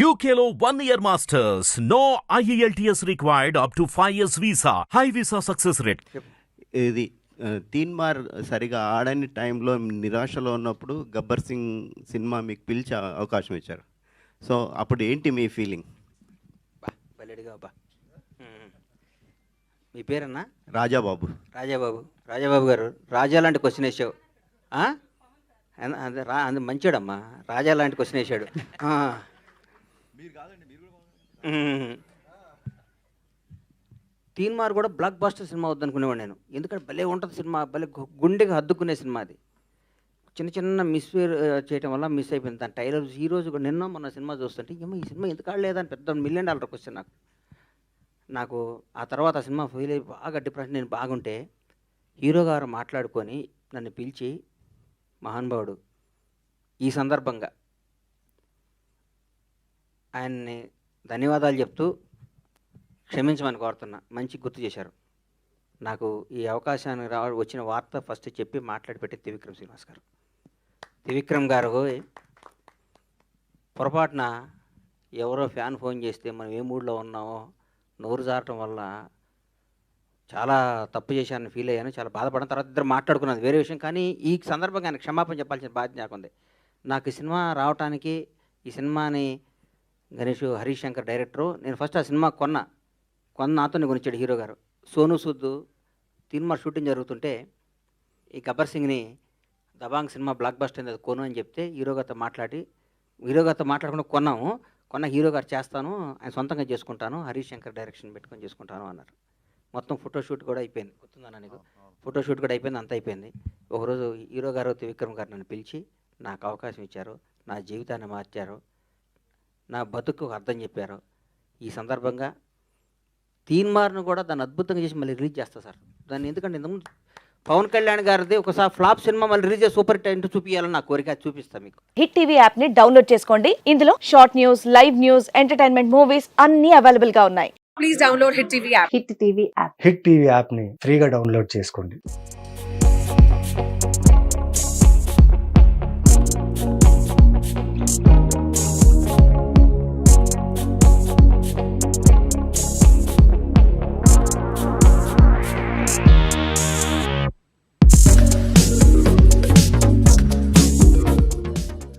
One year masters. No E IELTS required up to 5 years visa. High visa success rate. ఇది తీన్మార్ సరిగా ఆడని టైంలో నిరాశలో ఉన్నప్పుడు గబ్బర్ సింగ్ సినిమా మీకు పిలిచే అవకాశం ఇచ్చారు. సో అప్పుడు ఏంటి మీ ఫీలింగ్. మీ పేరన్నా? రాజాబాబు. రాజాబాబు. రాజాబాబు గారు రాజా లాంటి క్వశ్చన్ వేసావు. అది రా అది మంచోడమ్మా. రాజా లాంటి క్వశ్చన్ వేసాడు. తీన్ మార్ కూడా బ్లాక్ బాస్టర్ సినిమా వద్దనుకునేవాడు నేను. ఎందుకంటే భలే ఉంటుంది సినిమా భలే గుండెకి హద్దుకునే సినిమా అది. చిన్న చిన్న మిస్ చేయడం వల్ల మిస్ అయిపోయింది. దాని టైలర్ ఈ రోజు కూడా నిన్న మొన్న సినిమా చూస్తుంటే ఏమో ఈ సినిమా ఎందుకు ఆడలేదని పెద్ద మిలియన్ డాలర్ క్వశ్చన్ నాకు. నాకు ఆ తర్వాత ఆ సినిమా ఫెయిల్ అయ్యి బాగా డిప్రెషన్ నేను బాగుంటే హీరో గారు మాట్లాడుకొని నన్ను పిలిచి మహానుభావుడు ఈ సందర్భంగా ఆయన్ని ధన్యవాదాలు చెప్తూ క్షమించమని కోరుతున్నా. మంచి గుర్తు చేశారు. నాకు ఈ అవకాశాన్ని రా వచ్చిన వార్త ఫస్ట్ చెప్పి మాట్లాడి పెట్టి త్రివిక్రమ్ శ్రీనివాస్ గారు. త్రివిక్రమ్ గారు పొరపాటున ఎవరో ఫ్యాన్ ఫోన్ చేస్తే మనం ఏ మూడ్లో ఉన్నామో నోరు జారటం వల్ల చాలా తప్పు చేశానని ఫీల్ అయ్యాను. చాలా బాధపడిన తర్వాత ఇద్దరు మాట్లాడుకున్నది వేరే విషయం. కానీ ఈ సందర్భంగా ఆయన క్షమాపణ చెప్పాల్సిన బాధ్యత నాకు ఉంది నాకు ఈ సినిమా రావటానికి ఈ సినిమాని గణేష్ హరీష్ శంకర్ డైరెక్టరు. నేను ఫస్ట్ ఆ సినిమా కొన్నా కొన్న నాతో కొనిచ్చాడు హీరో గారు. సోను సూద్ తీన్మార్ షూటింగ్ జరుగుతుంటే ఈ గబ్బర్ సింగ్ని దబాంగ్ సినిమా బ్లాక్ బస్టర్ అది కొను అని చెప్తే హీరో గారితో మాట్లాడి హీరో గారితో మాట్లాడకుండా కొన్నాము. కొన్న హీరో గారు చేస్తాను ఆయన సొంతంగా చేసుకుంటాను హరీష్ శంకర్ డైరెక్షన్ పెట్టుకొని చేసుకుంటాను అన్నారు. మొత్తం ఫోటోషూట్ కూడా అయిపోయింది. గుర్తుందా నీకు? ఫోటోషూట్ కూడా అయిపోయింది అంతా అయిపోయింది. ఒకరోజు హీరో గారు త్రివిక్రమ్ గారు నన్ను పిలిచి నాకు అవకాశం ఇచ్చారు నా జీవితాన్ని మార్చారు. నా బతుకు అర్థం చెప్పారు. ఈ సందర్భంగా తీన్మార్ను కూడా దాన్ని అద్భుతంగా చేసి మళ్ళీ రిలీజ్ చేస్తా సార్. దాన్ని ఎందుకంటే ఇంతకుముందు పవన్ కళ్యాణ్ గారిది ఒకసారి ఫ్లాప్ సినిమా మళ్ళీ రిలీజ్ చేసి సూపర్ హిట్ అంటూ చూపించాలని నా కోరిక అది చూపిస్తాను మీకు. హిట్ టీవీ యాప్ని డౌన్లోడ్ చేసుకోండి. ఇందులో short news live news entertainment movies అన్ని అవైలబుల్గా ఉన్నాయి. please download Hit TV app. Hit TV app. Hit TV యాప్ని ఫ్రీగా డౌన్లోడ్ చేసుకోండి.